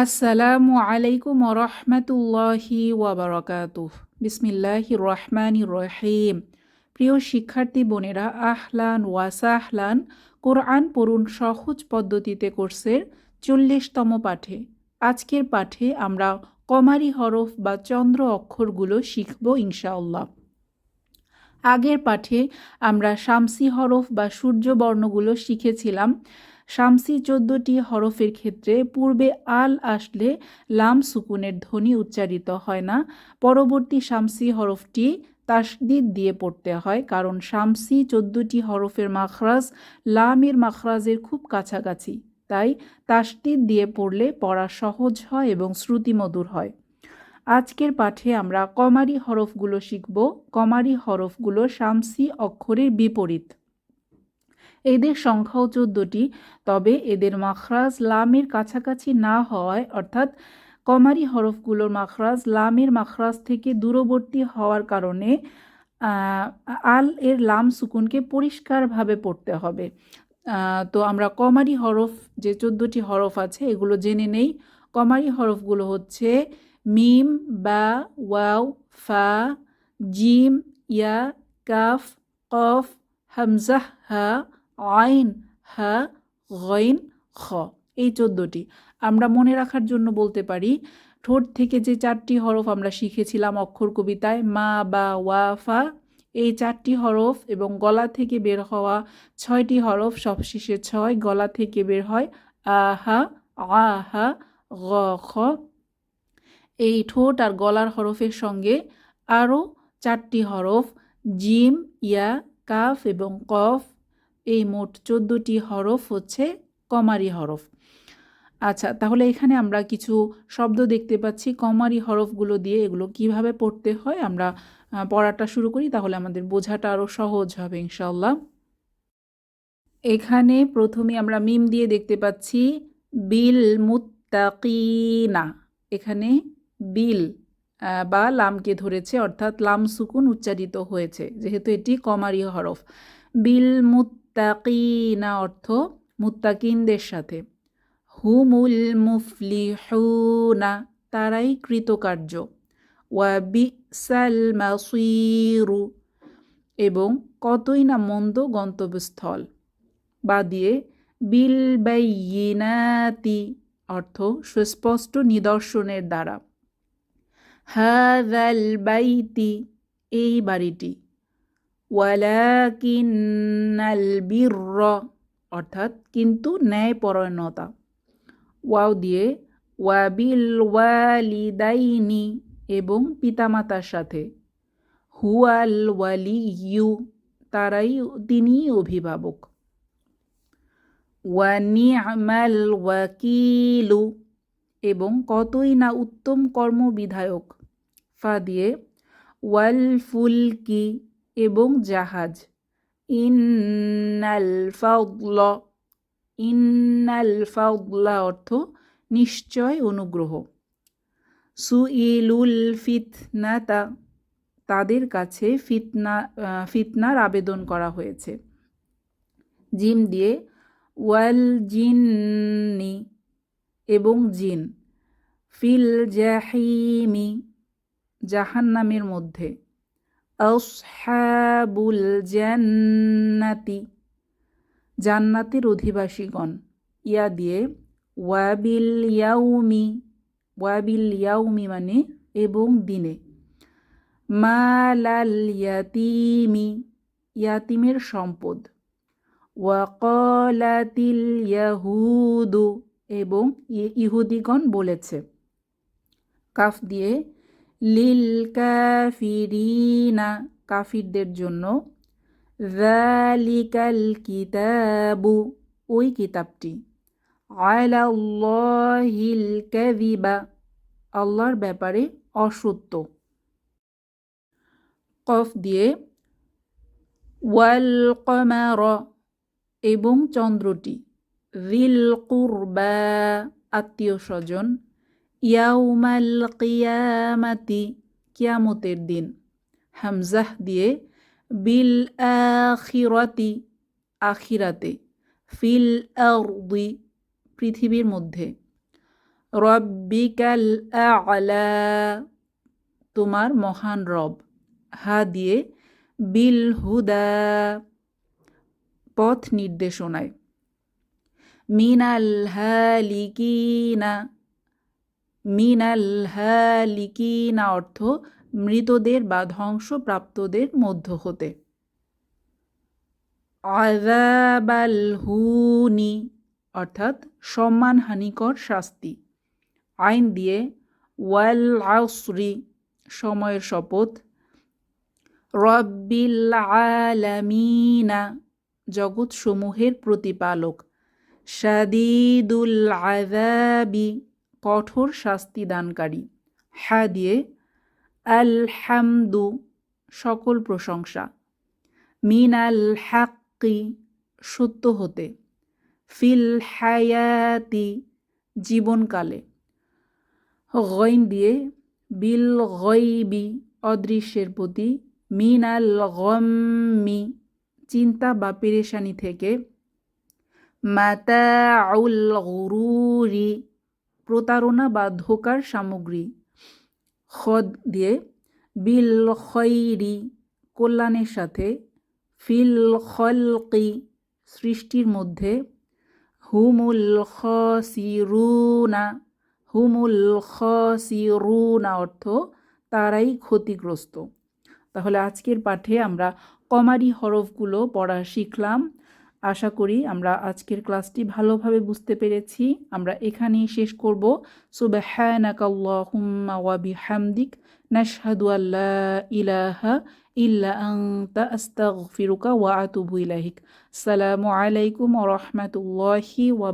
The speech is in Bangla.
আসসালামু আলাইকুম রহমতুল্লাহি ওয়াবারকাতুহ বিসমিল্লাহ রহমান রহিম প্রিয় শিক্ষার্থী বোনেরা, আহলান ওয়াসাহলান কোরআন পড়ুন সহজ পদ্ধতিতে কোর্সের চল্লিশতম পাঠে। আজকের পাঠে আমরা কমারি হরফ বা চন্দ্র অক্ষরগুলো শিখব ইনশাআল্লাহ। আগের পাঠে আমরা শামসি হরফ বা সূর্য বর্ণগুলো শিখেছিলাম। শামসি চোদ্দটি হরফের ক্ষেত্রে পূর্বে আল আসলে লাম সুকুনের ধ্বনি উচ্চারিত হয় না। পরবর্তী শামসি হরফটি তাসদিদ দিয়ে পড়তে হয়, কারণ শামসি চোদ্দটি হরফের মাখরাজ লামের মাখরাজের খুব কাছাকাছি। তাই তাসদিদ দিয়ে পড়লে পড়া সহজ হয় এবং শ্রুতিমধুর হয়। আজকের পাঠে আমরা কমারি হরফগুলো শিখব। কমারি হরফগুলো শামসি অক্ষরের বিপরীত। এদের সংখ্যাও চোদ্দটি, তবে এদের মাখরাজ লামের কাছাকাছি না হওয়ায়, অর্থাৎ কমারি হরফগুলোর মাখরাজ লামের মাখরাজ থেকে দূরবর্তী হওয়ার কারণে আল এর লাম সুকুনকে পরিষ্কারভাবে পড়তে হবে। তো আমরা কমারি হরফ, যে চোদ্দোটি হরফ আছে, এগুলো জেনে নেই। কমারি হরফগুলো হচ্ছে মিম বা ওয়াও ফা জিম ইয়া কাফ কফ হামজাহ হা আইন হা গইন খ এই চোদ্দোটি। আমরা মনে রাখার জন্য বলতে পারি, ঠোঁট থেকে যে চারটি হরফ আমরা শিখেছিলাম অক্ষর কবিতায়, মা, বা ওয়াফা এই চারটি হরফ এবং গলা থেকে বের হওয়া ছয়টি হরফ সবশেষে ছয়, গলা থেকে বের হয় আহা আহা গ, খ এই ঠোঁট আর গলার হরফের সঙ্গে আরও চারটি হরফ, জিম, ইয়া, কাফ এবং কফ। এই মোট চোদ্দোটি হরফ হচ্ছে কমারি হরফ। আচ্ছা তাহলে এখানে আমরা কিছু শব্দ দেখতে পাচ্ছি। কমারি হরফগুলো দিয়ে এগুলো কীভাবে পড়তে হয় আমরা পড়াটা শুরু করি, তাহলে আমাদের বোঝাটা আরও সহজ হবে ইনশাল্লাহ এখানে প্রথমে আমরা মিম দিয়ে দেখতে পাচ্ছি, বিল মুত্তাকিনা। এখানে বিল বা লামকে ধরেছে, অর্থাৎ লাম সুকুন উচ্চারিত হয়েছে, যেহেতু এটি কমারি হরফ। বিল মুত মুত্তাকিনা অর্থ মুত্তাকিনদের সাথে। হুমুল মুফলিহুনা, তারাই কৃতকার্য। ওয়াবি সাল মাসিরু, এবং কতই না মন্দ গন্তব্যস্থল। বা দিয়ে বিল বাইনাতি অর্থ সুস্পষ্ট নিদর্শনের দ্বারা। হাদাল বাইতি এই বাড়িটি। ওয়ালাকিন্নাল বীর অর্থাৎ কিন্তু ন্যায়পরায়ণতা। ওয়াও দিয়ে, ওয়াবিল ওয়ালিদাইনি এবং পিতামাতার সাথে। হুয়াল ওয়ালি ইউ তারাই তিনি অভিভাবক। ওয়ানিয়ামাল ওয়াকিলু এবং কতই না উত্তম কর্ম বিধায়ক ফা দিয়ে ওয়াল ফুলকি এবং জাহাজ। ইন্নাল ফাউল ইন্নাল ফাউল্লা অর্থ নিশ্চয় অনুগ্রহ। সুইলুল ফিতনাতা, তাদের কাছে ফিতনা ফিতনার আবেদন করা হয়েছে। জিম দিয়ে, ওয়াল জিন্নি এবং জিন। ফিল জাহিমি, জাহান্নামের মধ্যে। আসহাবুল জান্নাতি, জান্নাতের অধিবাসীগণ। ইয়া দিয়ে ওয়াবিল ইয়াউমি ওয়াবিল ইয়াউমি মানে এবং দিনে। মালাল ইয়াতিমি, ইয়াতিমের সম্পদ। ওয়াকলাতিল ইয়াহুদু এবং ইহুদিগণ বলেছে। কাফ দিয়ে, লিল কাফিরিনা, কাফিরদের জন্য জালিকাল কিতাবু, ওই কিতাবটি। আলাল্লাহিল কাযিবা, আল্লাহর ব্যাপারে অসত্য। কফ দিয়ে, ওয়াল কমার, এবং চন্দ্রটি। কুরবা আত্মীয় স্বজন ইয়াউমাল কিয়ামাতি কিয়ামতের দিন। হামজাহ দিয়ে বিল আখিরাতি আখিরাতে ফিল আরদি পৃথিবীর মধ্যে। রব্বিকাল আলা তোমার মহান রব। হা দিয়ে বিল হুদা পথ নির্দেশনায়। মিনাল হালিকিনা মিনাল হালিকিনা অর্থ মৃতদের বা ধ্বংসপ্রাপ্তদের মধ্য হতে। আজাবাল হুনি অর্থাৎ সম্মানহানিকর শাস্তি। আইন দিয়ে ওয়াল আউসরি সময়ের শপথ। রব্বিল আলামিনা জগৎসমূহের প্রতিপালক। শাদিদুল আজাবি কঠোর শাস্তি দানকারী। হ্যা দিয়ে আলহামদু, সকল প্রশংসা। মিন আল হাক্কি, সত্য হতে। ফিল হায়াতি, জীবনকালে। গইন দিয়ে, বিল গইবি, অদৃশ্যের প্রতি মিন আল গম্মি, চিন্তা বা পেরেশানি থেকে মাতাউল প্রতারণা বা ধোকার সামগ্রী। খদ দিয়ে, বিল খৈরি, কল্যাণের সাথে ফিল খলকি সৃষ্টির মধ্যে হুমুল খসিরুনা হুমুল খসিরুনা অর্থ তারাই ক্ষতিগ্রস্ত। তাহলে আজকের পাঠে আমরা কমারি হরফগুলো পড়া শিখলাম। আশা করি আমরা আজকের ক্লাসটি ভালোভাবে বুঝতে পেরেছি। আমরা এখানেই শেষ করব। সুবে ওয়া বিহামদিক। নাশহাদু ইলাহা আসসালামু আলাইকুম ওয়া রাহমাতুল্লাহি ওয়া